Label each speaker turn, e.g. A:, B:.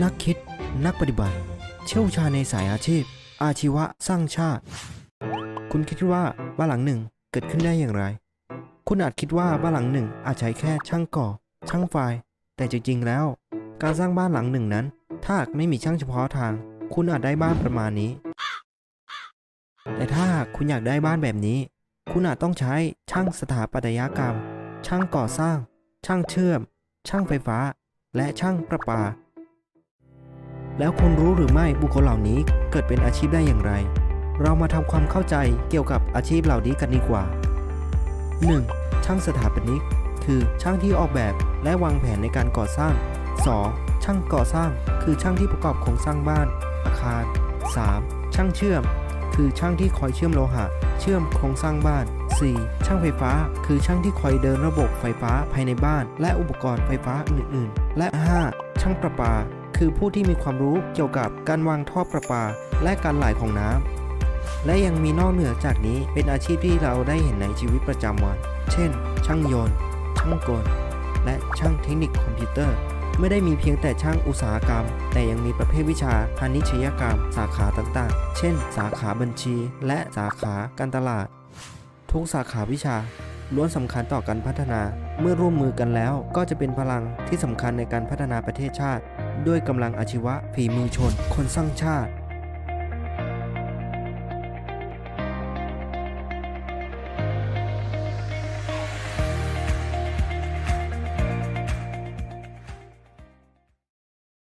A: นักคิด นักปฏิบัติ เชี่ยวชาญในสายอาชีพ อาชีวะสร้างชาติ คุณคิดว่าบ้านหลังหนึ่งเกิดขึ้นได้อย่างไร คุณอาจคิดว่าบ้านหลังหนึ่งอาจใช้แค่ช่างก่อ ช่างไฟแต่จริงๆแล้ว การสร้างบ้านหลังหนึ่งนั้น ถ้าหากไม่มีช่างเฉพาะทาง คุณอาจได้บ้านประมาณนี้ แต่ถ้าหากคุณอยากได้บ้านแบบนี้ คุณอาจต้องใช้ช่างสถาปัตยกรรม ช่างก่อสร้าง ช่างเชื่อม ช่างไฟฟ้า และช่างประปา แล้วคุณรู้หรือไม่บุคคลเหล่านี้เกิดเป็นอาชีพได้อย่างไร เรามาทำความเข้าใจเกี่ยวกับอาชีพเหล่านี้กันดีกว่า 1. ช่างสถาปนิก คือช่างที่ออกแบบและวางแผนในการก่อสร้าง 2. ช่างก่อสร้าง คือช่างที่ประกอบโครงสร้างบ้าน อาคาร 3. ช่างเชื่อม คือช่างที่คอยเชื่อมโลหะ เชื่อมโครงสร้างบ้าน 4. ช่างไฟฟ้า คือช่างที่คอยเดินระบบไฟฟ้าภายในบ้าน และอุปกรณ์ไฟฟ้าอื่น ๆ และ 5. ช่างประปา คือผู้ที่มีความรู้เกี่ยวกับการวางท่อประปาและการไหลของน้ำและยังมีนอกเหนือจากนี้เป็นอาชีพที่เราได้เห็นในชีวิตประจำวัน เช่น ช่างโยนช่างกล และช่างเทคนิคคอมพิวเตอร์ไม่ได้มีเพียงแต่ช่างอุตสาหกรรม แต่ยังมีประเภทวิชาพาณิชยกรรม สาขาต่างๆ เช่น สาขาบัญชี และสาขาการตลาด ทุกสาขาวิชา ล้วนสำคัญต่อการพัฒนา เมื่อร่วมมือกันแล้วก็จะเป็นพลังที่สำคัญในการพัฒนาประเทศชาติ ด้วยกำลังอาชีวะฝีมือชน คนสร้างชาติ